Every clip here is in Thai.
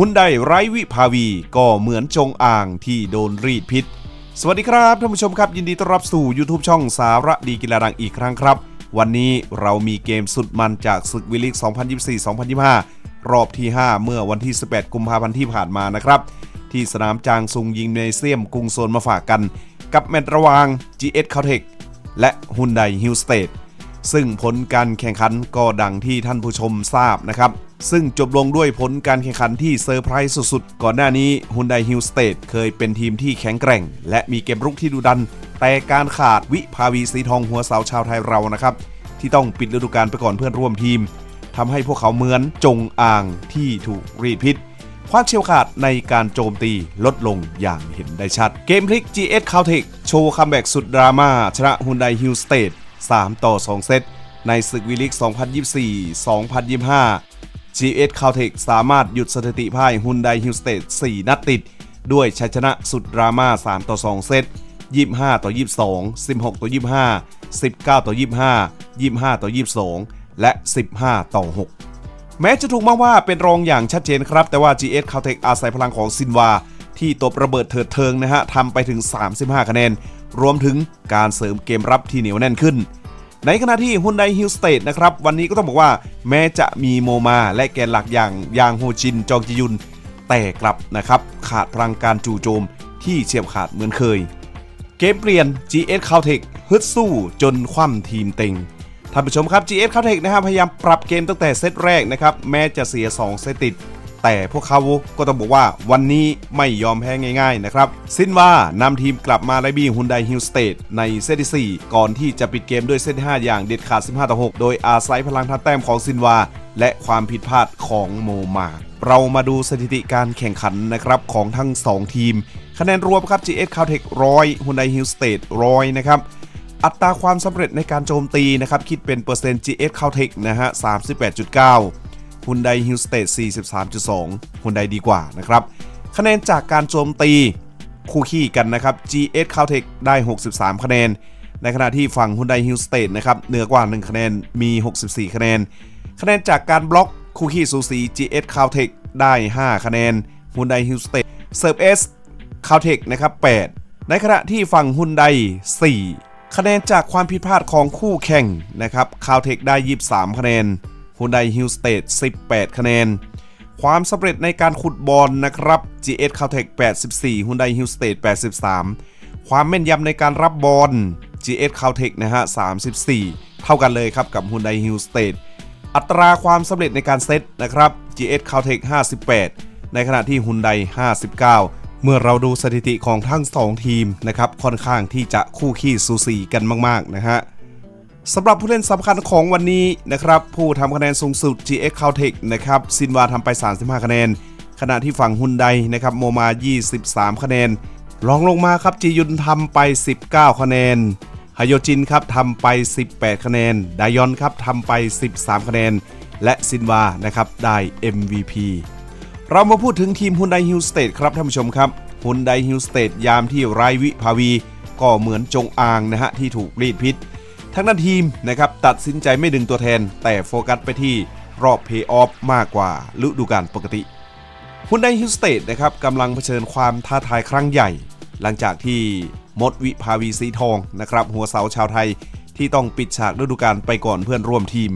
ฮุนไดไร้วิภาวีก็เหมือนจงอ่างที่โดนรีดพิษ สวัสดีครับท่านผู้ชมครับ ยินดีต้อนรับสู่ YouTube ช่องสาระดีกีฬาดังอีกครั้งครับ วันนี้เรามีเกมสุดมันจากศึกวิลิก 2024-2025 รอบที่ 5 เมื่อวันที่ 18 กุมภาพันธ์ที่ผ่านมานะครับ ที่สนามจางซุงยิงเนเซียมกรุงโซนมาฝากกัน กับแมตช์ระหว่าง GS c a l t e c h และฮุนไดฮิลสเตดซึ่งผลการแข่งขันก็ดังที่ท่านผู้ชมทราบนะครับ ซึ่งจบลงด้วยผลการแข่งขันที่เซอร์ไพรส์สุดๆ ก่อนหน้านี้ฮุนไดฮิลสเตดเคยเป็นทีมที่แข็งแกร่ง และมีเกมรุกที่ดุดัน แต่การขาดวิภาวีสีทองหัวเสาชาวไทยเรานะครับ ที่ต้องปิดฤดูกาลไปก่อนเพื่อนร่วมทีมทำให้พวกเขาเหมือนจงอ่างที่ถูกรีดพิษความเชี่ยวขาดในการโจมตีลดลงอย่างเห็นได้ชัด เกมพลิก GS c a l t e c โชว์คัมแบ็กสุดดราม่าชนะฮุนไดฮิลสเตด3ต่อ 2 เซตในศึกวิลิก 2024-2025 GS c a l t e c h สามารถหยุดสถิติพ่ายฮุนไดฮิลสเตด4นัดติด ด้วยชัยชนะสุดดราม่า 3 ต่อ 2 เซต 25 ต่อ 22 16 ต่อ 25 19 ต่อ 25 25 ต่อ 22 และ 15 ต่อ 6 แม้จะถูกมองว่าเป็นรองอย่างชัดเจนครับ แต่ว่า GS c a l t e c h อาศัยพลังของซินวา ที่ตบระเบิดเถิดเทิงนะฮะทำไปถึง 35 คะแนน รวมถึงการเสริมเกมรับที่เหนียวแน่นขึ้น ในขณะที่ฮุนไดฮิลสเตดนะครับวันนี้ก็ต้องบอกว่าแม้จะมีโมมาและแกนหลักอย่างยางโฮจินจองจิยุน แต่กลับนะครับขาดพลังการจู่โจมที่เฉียบขาดเหมือนเคย เกมเปลี่ยน GS c a l t e c h ฮึดสู้จนคว่ำทีมเต็งท่านผู้ชมครับ GS c a l t e c h นะครับพยายามปรับเกมตั้งแต่เซตแรกนะครับแม้จะเสีย 2 เซตติด แต่พวกเขาก็ต้องบอกว่าวันนี้ไม่ยอมแพ้ง่ายๆนะครับสินว่านำทีมกลับมาไล่บี้ฮุนไดฮิลสเตทในเซตที่ 4 ก่อนที่จะปิดเกมด้วยเซตที่5อย่างเด็ดขาด 15 ต่อ 6 โดยอาศัยพลังทัดแต้มของสินวา และความผิดพลาดของโมมาเรามาดูสถิติการแข่งขันนะครับของทั้ง 2 ทีม คะแนนรวมครับ GS Caltech 100 Hyundai Hill State 100 นะครับอัตราความสำเร็จในการโจมตีนะครับ คิดเป็นเปอร์เซ็นต์ GS Caltech นะฮะ 38.9 Hyundai h i l l s t a t e 43.2 Hyundai ดีกว่านะครับ คะแนนจากการโจมตีคู่ขี้กันนะครับ GS Caltech ได้ 63 คะแนน ในขณะที่ฝั่งฮุนไดฮิลสเต s นะครับเหนือกว่า 1 คะแนนมี 64 คะแนน คะแนนจากการบล็อกคู่ขี้สูสี GS Caltech ได้ 5 คะแนนฮุนไดฮิลสเต s เซิร์ฟเอสคาลเทคนะครับ 8 ในขณะที่ฝั่งฮุนได4คะแนนจากความผิดพลาดของคู่แข่งนะครับคาลเทคได้ 23 คะแนน Hyundai Hill State 18 คะแนน ความสำเร็จในการขุดบอลนะครับ GS c a l t e c h 84 Hyundai Hill State 83 ความแม่นยำในการรับบอล GS c a l t e c h นะฮะ 34 เท่ากันเลยครับกับ Hyundai Hill State อัตราความสำเร็จในการเซตนะครับ GS c a l t e c h 58 ในขณะที่ Hyundai 59 เมื่อเราดูสถิติของทั้ง 2 ทีมนะครับ ค่อนข้างที่จะคู่ขี้สูสีกันมาก ๆ นะฮะ สำหรับผู้เล่นสำคัญของวันนี้นะครับ ผู้ทำคะแนนสูงสุด GX c a l t e c h นะครับซินวาทำไป 35 คะแนน ขณะที่ฝั่งฮุนไดนะครับโมมา 23 คะแนนรองลงมาครับจียุนทำไป 19 คะแนนฮโยจินครับทำไป 18 คะแนนไดยอนครับทำไป 13 คะแนน และซินวานะครับได้ MVP เรามาพูดถึงทีมฮุนไดฮิลสเตดครับท่านผู้ชมครับฮุนไดฮิลสเตดยามที่ไรวิภาวี ก็เหมือนจงอางนะฮะที่ถูกรีดพิษ ทั้งนั้นทีมนะครับตัดสินใจไม่ดึงตัวแทน แต่โฟกัสไปที่รอบเพย์ออฟมากกว่าฤดูกาลปกติฮุนไดฮิสเตดนะครับกำลังเผชิญความท้าทายครั้งใหญ่ หลังจากที่มดวิภาวีสีทองนะครับหัวเสาชาวไทยที่ต้องปิดฉากฤดูกาลไปก่อนเพื่อนร่วมทีม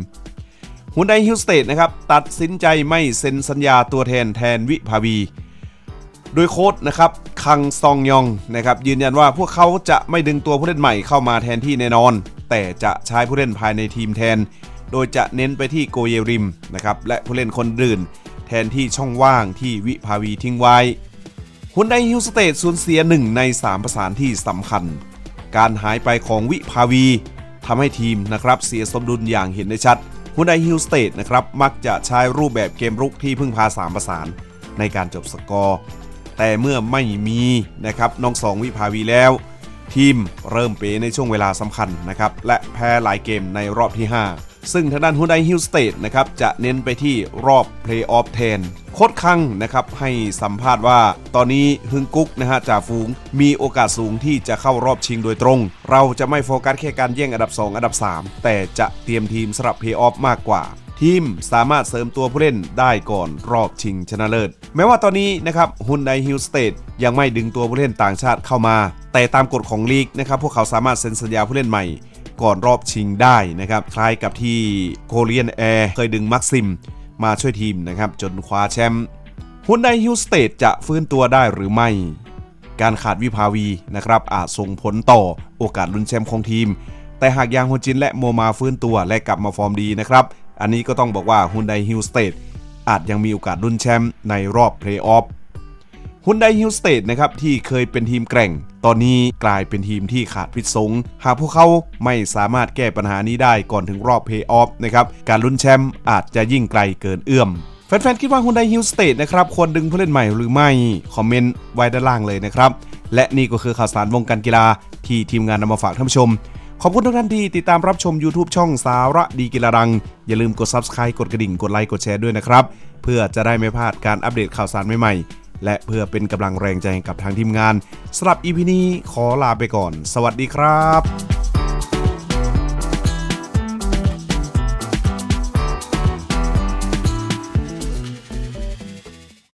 ฮุนไดฮิลสเตดนะครับตัดสินใจไม่เซ็นสัญญาตัวแทนแทนวิภาวี โดยโค้ชนะครับคังซองยองนะครับยืนยันว่าพวกเขาจะไม่ดึงตัวผู้เล่นใหม่เข้ามาแทนที่แน่นอน แต่จะใช้ผู้เล่นภายในทีมแทน โดยจะเน้นไปที่โกเยริมนะครับและผู้เล่นคนอื่น แทนที่ช่องว่างที่วิภาวีทิ้งไว้ฮุนไดฮิลสเตดสูญเสียหนึ่งใน 3 ประสานที่สำคัญ การหายไปของวิภาวีทำให้ทีมนะครับเสียสมดุลอย่างเห็นได้ชัดฮุนไดฮิลสเตดนะครับมักจะใช้รูปแบบเกมรุกที่พึ่งพา 3 ประสานในการจบสกอร์ แต่เมื่อไม่มีนะครับน้องสองวิภาวีแล้ว ทีมเริ่มเป๋ในช่วงเวลาสำคัญนะครับและแพ้หลายเกมในรอบที่ 5 ซึ่งทางด้านฮุนไดฮิลสเตดนะครับจะเน้นไปที่รอบเพลย์ออฟแทนโคดคังนะครับให้สัมภาษณ์ว่า ตอนนี้ฮึงกุ๊กนะฮะจ่าฝูงมีโอกาสสูงที่จะเข้ารอบชิงโดยตรง เราจะไม่โฟกัสแค่การแย่งอันดับ 2 อันดับ 3 แต่จะเตรียมทีมสำหรับเพลย์ออฟมากกว่าทีมสามารถเสริมตัวผู้เล่นได้ก่อนรอบชิงชนะเลิศ แม้ว่าตอนนี้นะครับฮุนไดฮิลสเตดยังไม่ดึงตัวผู้เล่นต่างชาติเข้ามา แต่ตามกฎของลีกนะครับพวกเขาสามารถเซ็นสัญญาผู้เล่นใหม่ ก่อนรอบชิงได้นะครับคล้ายกับที่โคเรียนแอร์เคยดึงมักซิมมาช่วยทีมนะครับจนคว้าแชมป์ฮุนไดฮิลสเตดจะฟื้นตัวได้หรือไม่ การขาดวิภาวีนะครับอาจส่งผลต่อโอกาสลุ้นแชมป์ของทีม แต่หากยางฮุนจินและโมมาฟื้นตัวและกลับมาฟอร์มดีนะครับอันนี้ก็ต้องบอกว่าฮุนไดฮิลสเตดอาจยังมีโอกาสลุ้นแชมป์ในรอบเพลย์ออฟฮุนไดฮิลสเตดนะครับที่เคยเป็นทีมแกร่ง ตอนนี้กลายเป็นทีมที่ขาดพิษสง หากพวกเขาไม่สามารถแก้ปัญหานี้ได้ก่อนถึงรอบเพลย์ออฟนะครับ การลุ้นแชมป์อาจจะยิ่งไกลเกินเอื้อมแฟนๆ คิดว่าฮุนไดฮิลสเต e นะครับ ควรดึงผู้เล่นใหม่หรือไม่ คอมเมนต์ไว้ด้านล่างเลยนะครับ และนี่ก็คือข่าวสารวงการกีฬาที่ทีมงานนำมาฝากท่านผู้ชม ขอบคุณทุกท่านที่ติดตามรับชม YouTube ช่องสาระดีกีฬาดัง อย่าลืมกด Subscribe กดกระดิ่งกดไลค์กดแชร์ด้วยนะครับ เพื่อจะได้ไม่พลาดการอัปเดตข่าวสารใหม่ๆ และเพื่อเป็นกำลังแรงใจให้กับทางทีมงานสำหรับอีพีนี้ขอลาไปก่อน สวัสดีครับ